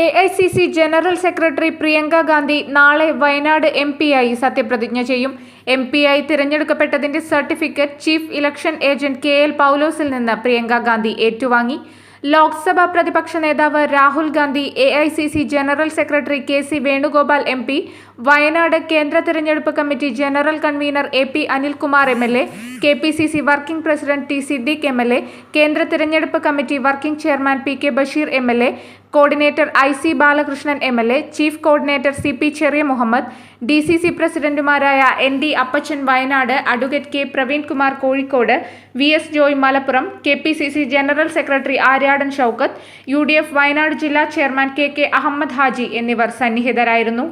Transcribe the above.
A I C C general secretary Priyanka Gandhi നാളെ Wayanad M ആയി സത്യപ്രതിജ്ഞ ചെയ്യും. എം പിയായി തിരഞ്ഞെടുക്കപ്പെട്ടതിന്റെ certificate chief election agent K L പൗലോസിൽ നിന്ന് പ്രിയങ്ക ഗാന്ധി ഏറ്റുവാങ്ങി. ലോക്സഭാ പ്രതിപക്ഷ നേതാവ് Rahul Gandhi A I C C general secretary K C Venugopal M P Wayanad കേന്ദ്ര തിരഞ്ഞെടുപ്പ് committee general convener A P Anilkumar M L A K P C C working president T Siddique M L A കേന്ദ്ര തിരഞ്ഞെടുപ്പ് committee working chairman P K Basheer M L A coordinator I C Balakrishnan M L A chief coordinator C P Cheriya Muhammad D C C പ്രസിഡന്റുമാരായ N D Appachan Wayanad advocate K Praveen Kumar Kozhikode V S Joy Malappuram K P C C general secretary Aryadan Shoukath U D F Wayanad ജില്ലാ chairman K K Ahammed Haji എന്നിവർ സന്നിഹിതരായിരുന്നു.